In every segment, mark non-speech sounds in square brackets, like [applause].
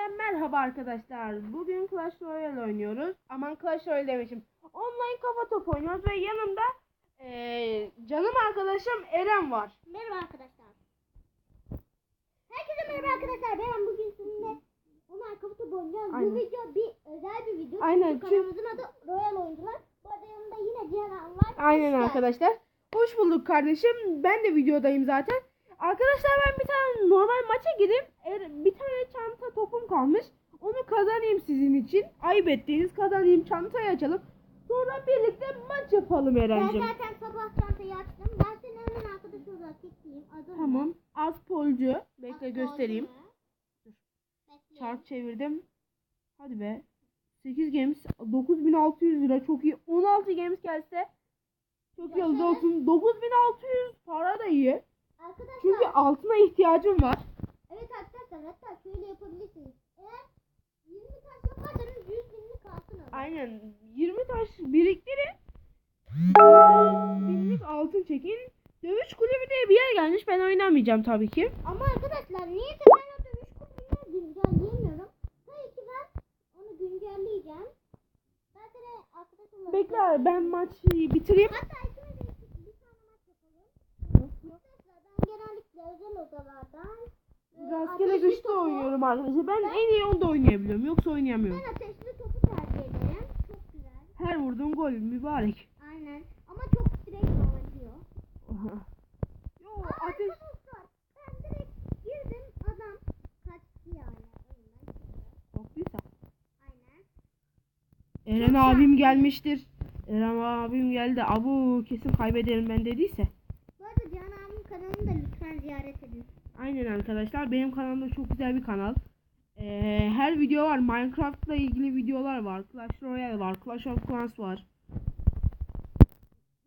Yeniden merhaba arkadaşlar. Bugün Clash Royale oynuyoruz. Aman Clash Royale demişim. Online kafa topu oynuyoruz ve yanımda eee, canım arkadaşım Eren var. Merhaba arkadaşlar. Herkese merhaba arkadaşlar. Ben bugün sizinle onun ayakkabı oynayacağız. Aynen. Bu video bir özel bir video. Aynen, Çünkü kanalımızın adı Royal Oyuncular. Bu arada yanında yine Cihan var. Aynen İşte. arkadaşlar. Hoş bulduk kardeşim. Ben de videodayım zaten. Arkadaşlar ben bir tane normal maça er- bir tane çanta topum kalmış. Onu kazanayım sizin için. Ayıp ettiğiniz kazanayım çantayı açalım. Sonra birlikte maç yapalım Ben Eren'cim. zaten sabah çantayı açtım. Ben seni hemen arkadaş olarak ekleyeyim. Adın Tamam. Az polcu. Bekle Ad- göstereyim. Çark çevirdim. Hadi be. 8 games 9600 lira çok iyi. 16 games gelse çok iyi olsun. 9600 para da iyi. Arkadaşlar. Çünkü altına ihtiyacım var. Evet arkadaşlar hatta şöyle yapabilirsiniz. Eğer 20 taş yaparsanız 100 binlik altın alın. Aynen 20 taş biriktirin. Binlik altın çekin. Dövüş kulübü diye bir yer gelmiş. Ben oynamayacağım tabii ki. Ama arkadaşlar niyeyse ben o dövüş kulübünü güncelleyemiyorum. Tabii ki ben onu güncelleyeceğim. Zaten arkadaş olarak... Bekle ben maçı bitireyim. Hatta ikimiz bir tane maç yapalım. Arkadaşlar ben genellikle özel odalardan... Rastgele ateşli topu- oynuyorum arkadaşlar. Ben en iyi onda oynayabiliyorum. Yoksa oynayamıyorum. Ben ateşli topu tercih ederim. Çok güzel. Her vurduğum gol mübarek. Aynen. Ama çok direkt olabiliyor. Yo Aa, ateş. arkadaşlar ben direkt girdim adam kaçtı yani. Korktuysa. Aynen. Eren abim gelmiştir. Eren abim geldi. Abu kesin kaybederim ben dediyse. Bu arada Can abinin kanalını da lütfen ziyaret edin. Aynen arkadaşlar. Benim kanalımda çok güzel bir kanal. Ee, her video var. Minecraft'la ilgili videolar var. Clash Royale var. Clash of Clans var.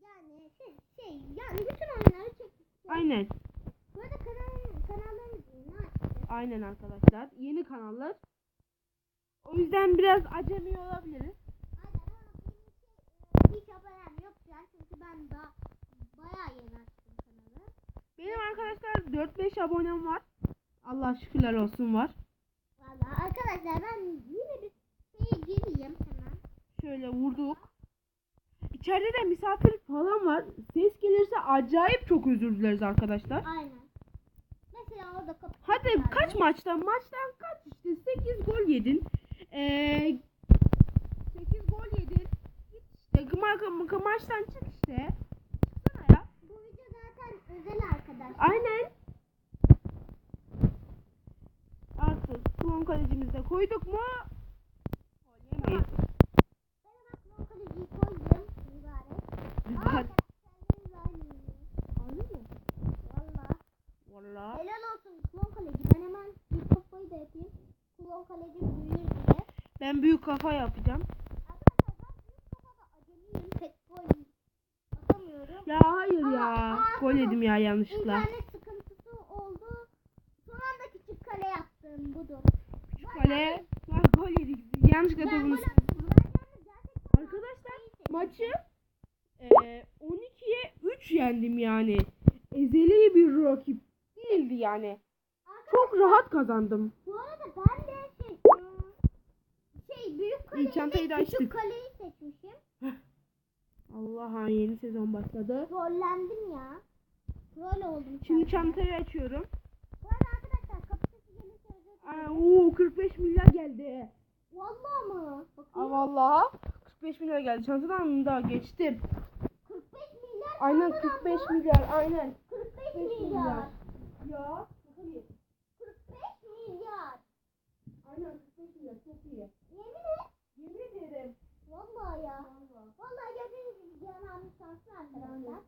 Yani şey, şey yani bütün oyunları çektik. Aynen. Bu arada açtı. Aynen arkadaşlar. Yeni kanallar. O yüzden biraz acemi olabiliriz. Aynen ama benim şey, e, hiç abonem yok çünkü ben daha bayağı yeni. Benim arkadaşlar 4-5 abonem var. Allah şükürler olsun var. Valla arkadaşlar ben yine bir şeye gireyim hemen. Şöyle vurduk. İçeride de misafir falan var. Ses gelirse acayip çok özür dileriz arkadaşlar. Aynen. Mesela orada kapı. Hadi kaç maçtan? Maçtan kaç işte 8 gol yedin. Ee, 8 gol yedin. Git işte ma ma maçtan çık işte. Çıksana ya. Bu video zaten özel arkadaşlar. Aynen. Artık klon kalecimizi de koyduk mu? Yemeyiz. Mübarek. Valla. Helal olsun klon kaleci. Hemen kafayı da yapayım. Klon büyür diye. Ben büyük kafa yapacağım. Arkadaşlar ben büyük kafada acemiyim. Pek gol atamıyorum. Ya hayır ya. Aa, Gol yedim ya yanlışlıkla. İnternet sıkıntısı oldu. Son anda küçük kale yaptım budur. Küçük kale. Ha, gol yedik. Yanlışlıkla gerçekten Arkadaşlar maçı e, 12'ye 3 yendim yani. Ezeli bir rakip değildi yani. Çok rahat kazandım. Bu arada ben de şey, şey büyük kaleyi ve küçük açtık. kaleyi seçmişim. Allah'a yeni sezon başladı. Trollendim ya. Troll oldum. Şimdi çantayı açıyorum. Bu arada arkadaşlar kapı sesi gelirse Aa, oo, 45 milyar geldi. Vallahi mı? Aa, Bakayım. vallahi 45 milyar geldi. Çantadan da geçtim. 45 milyar. Aynen çantadan 45 mı? milyar aynen. 45 milyar. Ya iyi. 45 milyar. Aynen 45 milyar çok iyi. Yemin et. Yemin ederim. Vallahi ya. Vallahi gördüğünüz gibi Cihan abi şanslı arkadaşlar. Pardon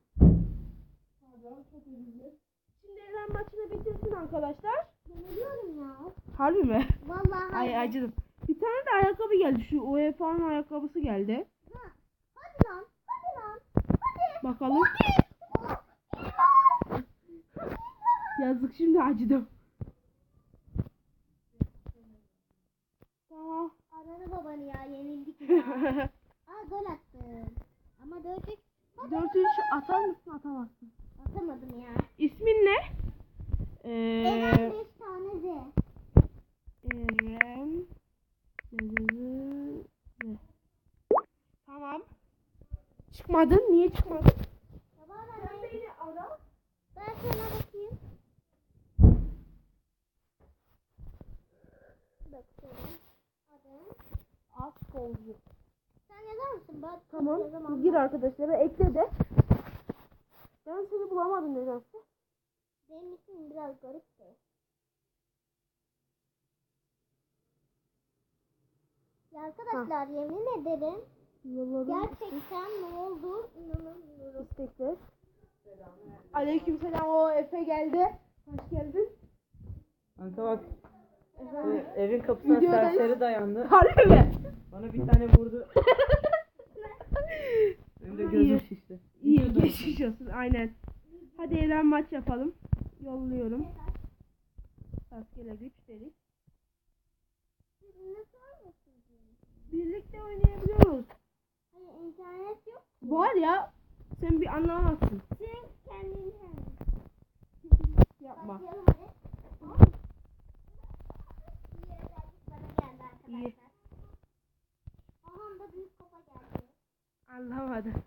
çok özür Şimdi Eren maçını bitirsin arkadaşlar. Yeniliyorum ya. Harbi mi? Vallahi Ay harbi. acıdım. Bir tane de ayakkabı geldi. Şu UEFA'nın ayakkabısı geldi. Ha, Hadi lan. Hadi lan. Hadi. Bakalım. [laughs] Yazık şimdi acıdım. Tamam. Ananı babanı ya yenildik ya. [laughs] Aa gol attım. Ama dördük 4-3 atar mısın atamazsın. Atamadım ya. İsmin ne? Eren Ee, 5 tane Z. Eren? Tamam. Çıkmadın. Niye çıkmadın? Baba ben, ben sana bakayım. Bakıyorum. Adın. Az kolcu. Sen yazar mısın? Ben Tamam. Gir arkadaşlara ekle de. Ben seni bulamadım nedense. Benim için biraz garip de. Ya arkadaşlar yemin ederim Yolladım. gerçekten ne oldu inanamıyorum. istekler. Aleykümselam o Efe geldi. Hoş geldin. Kanka bak Efendim? evin kapısına Videodayız. serseri dayandı. Harbi mi? Bana bir tane vurdu. [laughs] Benim de gözüm şişti. İyi geçmiş olsun aynen. Hadi Eren maç yapalım. Yolluyorum. Rastgele güç dedik. Birlikte oynayabiliyoruz. Hayır internet yok. Var ya sen bir anlamazsın. Sen kendin Yapma. İyi. Aha da büyük kafa geldi. Anlamadım.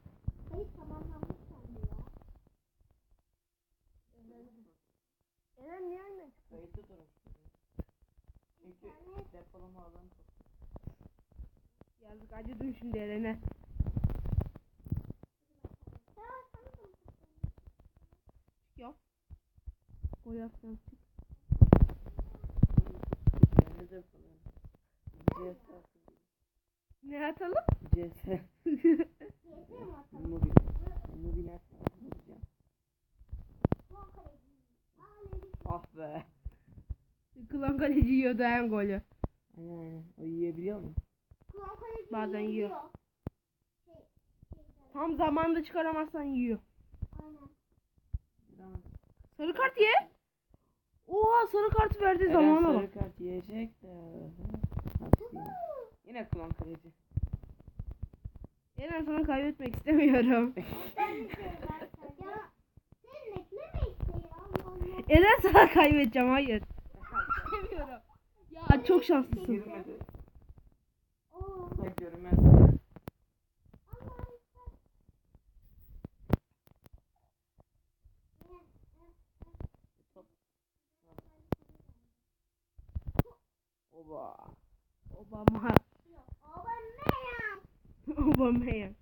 Hayır tamamlanmış sandı ya. Eren niye anne? Kayıtlı durun. Çünkü depolama alanı çok. Yazık acıdım şimdi Eren'e. Tamam. Yok. O yaptan çık. Ben de. CS Ne atalım? CS. Mobil. Mobil atacağım. Ah be. Klan kaleci yiyordu en golü. Aynen aynen. O yiyebiliyor mu? Son kaleci Bazen yiyor. Şey, şey, Tam zamanda çıkaramazsan yiyor. Aynen. Sarı kart ye. Oha sarı kart verdi Eren zamana sarı bak. kart yiyecek de. Yine? Kullan kaleci. Eren sana kaybetmek istemiyorum. [laughs] De Ya sen bekleme işte ya. Allah Allah. Eren sana kaybedeceğim hayır. Ya çok şanslısın. Girmedi. Allah Allah. Oba. Obama. Aubameyang. Obama.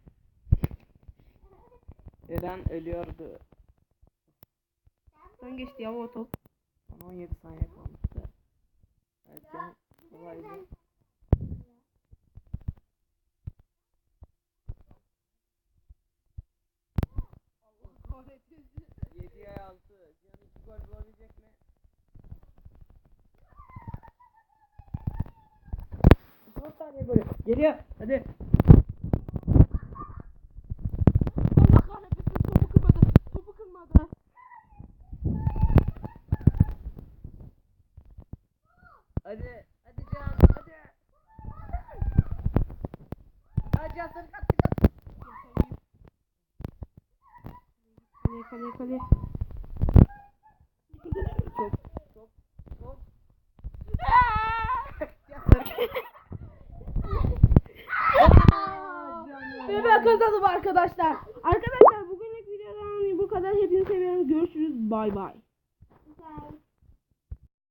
Eren ölüyordu. Sen geçti ya o top. Son 17 saniye kalmıştı. Erken kolaydı. Yediye altı. Cihan iki gol bulabilecek mi? Dört tane golü. Geliyor. Hadi. Allah kahretmesin topu kırmadı. Topu kırmadı. Hadi. Hadi Cihan. Hadi. Hadi Cihan sarı kart kart. Kale kale kale. Çok çok çok. Ve ben kazandım arkadaşlar. Arkadaşlar bugünlük videodan bu kadar. Hepinizi seviyorum. Görüşürüz. Bay bay.